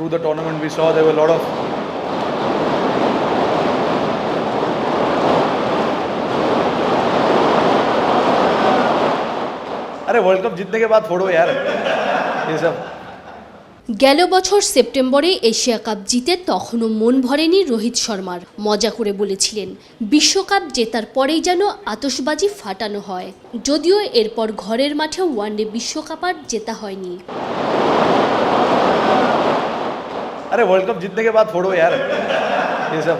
through the tournament we saw there were a lot of अरे world cup जीतने के बाद छोड़ो यार ये सब গেল বছর সেপ্টেম্বরে এশিয়া কাপ জিতে তখনও মন ভরেনি রোহিত শর্মার মজা করে বলেছিলেন বিশ্বকাপ জেতার পরেই যেন আতশবাজি ফাটানো হয় যদিও এরপর ঘরের মাঠে ওয়ানডে বিশ্বকাপ আর জেতা হয়নি अरे वर्ल्ड कप जीतने के बाद छोड़ो यार ये सब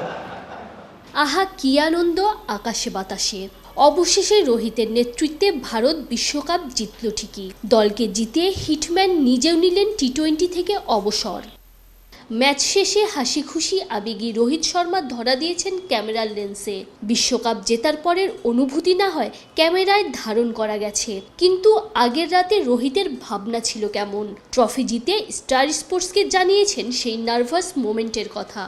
আহা কি আনন্দ আকাশে বাতাসে অবশেষে রোহিতের নেতৃত্বে ভারত বিশ্বকাপ জিতল ঠিকই দলকে জিতিয়ে হিটম্যান নিজেও নিলেন টি টোয়েন্টি থেকে অবসর ম্যাচ শেষে হাসি খুশি আবেগী রোহিত শর্মা ধরা দিয়েছেন ক্যামেরার লেন্সে। বিশ্বকাপ জেতার পরের অনুভূতি না হয় ক্যামেরায় ধারণ করা গেছে। কিন্তু আগের রাতে রোহিতের ভাবনা ছিল কেমন? ট্রফি জিতে স্টার স্পোর্টসকে জানিয়েছেন সেই নার্ভাস মোমেন্টের কথা।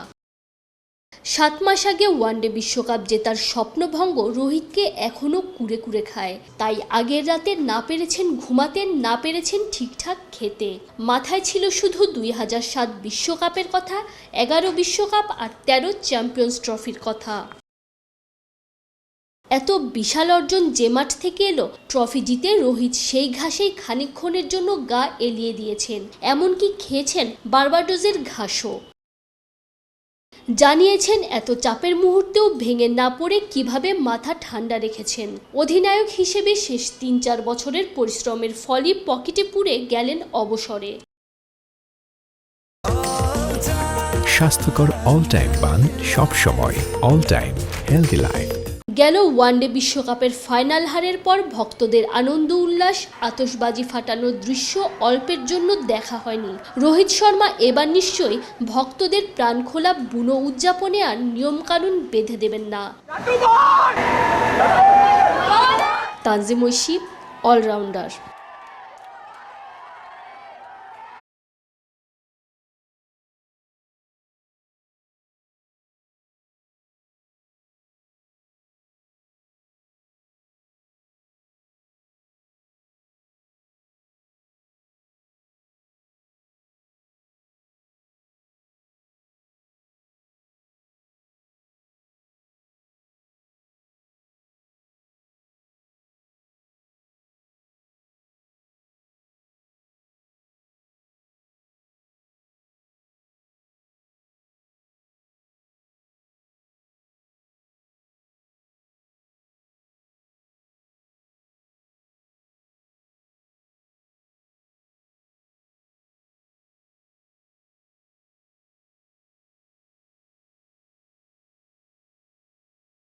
সাত মাস আগে ওয়ানডে বিশ্বকাপ জেতার স্বপ্নভঙ্গ রোহিতকে এখনও কুরে কুরে খায়। তাই আগের রাতে না পেরেছেন ঘুমাতে, না পেরেছেন ঠিকঠাক খেতে। মাথায় ছিল শুধু দুই হাজার সাত বিশ্বকাপের কথা, এগারো বিশ্বকাপ আর তেরো চ্যাম্পিয়ন্স ট্রফির কথা। এত বিশাল অর্জন যে মাঠ থেকে এলো, ট্রফি জিতে রোহিত সেই ঘাসেই খানিকক্ষণের জন্য গা এলিয়ে দিয়েছেন। এমনকি খেয়েছেন বার্বাডোজের ঘাসও। জানিয়েছেন, এত চাপের মুহূর্তেও ভেঙে না পড়ে কীভাবে মাথা ঠান্ডা রেখেছেন। অধিনায়ক হিসেবে শেষ তিন চার বছরের পরিশ্রমের ফলই পকেটে পুরে গেলেন অবসরে। স্বাস্থ্যকর অল টাইম পান সব সময় অল টাইম হেলদি লাইফ। গেল ওয়ানডে বিশ্বকাপের ফাইনাল হারের পর ভক্তদের আনন্দ, উল্লাস আতসবাজি ফাটানোর দৃশ্য অল্পের জন্য দেখা হয়নি। রোহিত শর্মা এবার নিশ্চয়ই ভক্তদের প্রাণ খোলা বুনো উদযাপনে আর নিয়মকানুন বেঁধে দেবেন না। তানজিম ঐশী অলরাউন্ডার